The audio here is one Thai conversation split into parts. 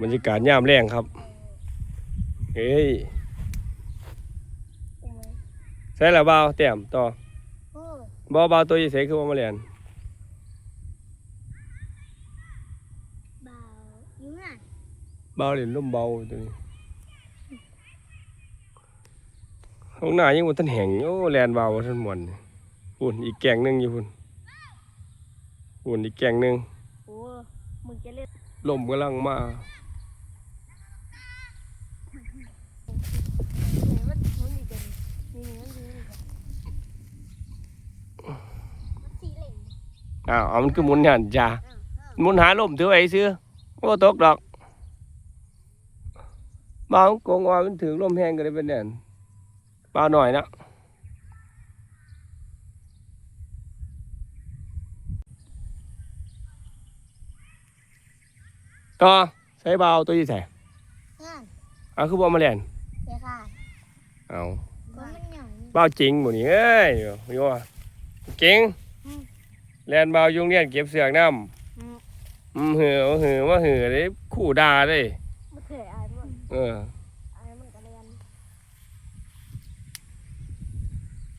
บรรยากาศยามแรงครับ เฮ้ยใส่ละเบาแต้มต่อโอ้บ่เบาตัวยี่เสคือว่ามาเรียนเบาอยู่น่ะเบาเรียนร่มเบาตัวนี้ห้องหน้ายังบ่ทันแห้งโอ้แลนเบาบ่ทันม่วนพุ่นอีกแกงหนึงอยู่พุ่นพุ่นอีกแกงหนึงโอ้มึงจะเล่นลมกำลังมา ไหนมันมันอยู่กันนี่มันอยู่นี่กันมันสีเหล่ง อ้าวเอามันคือหมุนหันจ้าอ้าวอ้าวหมุนหาลมถือไว้ซื้อบ่ตกดอกบางกงว่ามันถึงลมแห้งก็ได้เป็นแน่นเบาหน่อยนะต่อใส่เบาตัวยี่ใส่นั่นเอาคือบ่มาเรียนเดี๋ยวค่ะเอาเพราะมันหย่อนเบาจริงหมดนี่เอ้ยโยเก่ง แลนเบายุงเรียนเก็บเสือกน้ำอืมหือเอาหือว่าหือได้คู่ด่าได้มันเคยอายมันเอออายมันก็เรียน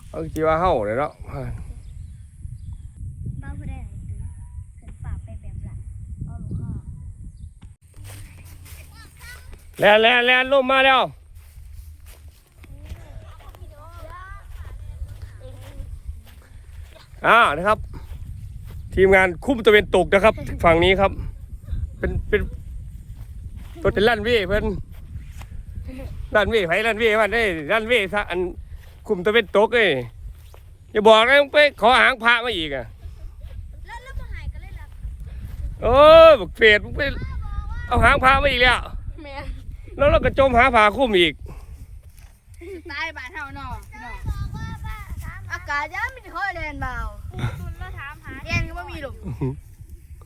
เอาจีว่าเฮาเลยเนาะบ้าไม่ได้ตื่นขึ้นปากไปแบบหลังเอาลูกค้าแลนแลนแลนลมมาแล้วอ่านะครับ ทีมงานคุ้มตะเวนตกนะครับ ฝั่งนี้ครับ เป็นเป็นตัวเป็นลั่นเว่เพิ่นลั่นเว่ไผลั่นเว่มันได้ลั่นเว่ซะอันคุมตะเวนตกเอ้ยอย่าบอกนะมึงไปขอหางพระมาอีกอะแล้วแล้วมาหายกันเลยล่ะโอ้ยบักเฟดมึงไปเอาหางพระมาอีกแล้วแม่แล้วเราก็จมหาผ้าคลุ้มอีกตายบ้านเฮาเนาะพี่น้องอากาศยามมีแต่เขาเรียนเบาคุณแล้วถามหาเรียนก็ บ่มีหรอก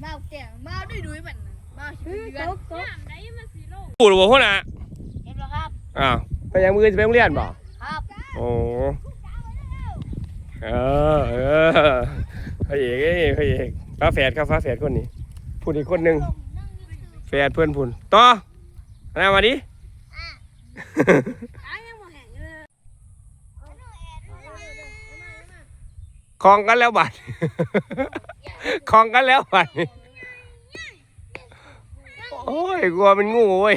เบาแก่เบาดุยๆมันน่ะเบาสิเป็นเดือนน้ำได้มาสีโลกปู่หรือเปล่าพ่อน่ะเห็นบ่ครับอ้าวไปยังมือจะไปโรงเรียนบ่ครับโอ้เออเออพระเอกเอ้ยพระเอกฟ้าแฝดครับฟ้าแฝดคนนี้พูดอีกคนหนึ่งแฝดเพื่อนพูนต่ออันนั้นมาดิ อ้ายังบ่แห้งเลย คลองกันแล้วบัดคลองกันแล้วบัดโอ้ยกลัวมันงูเว้ย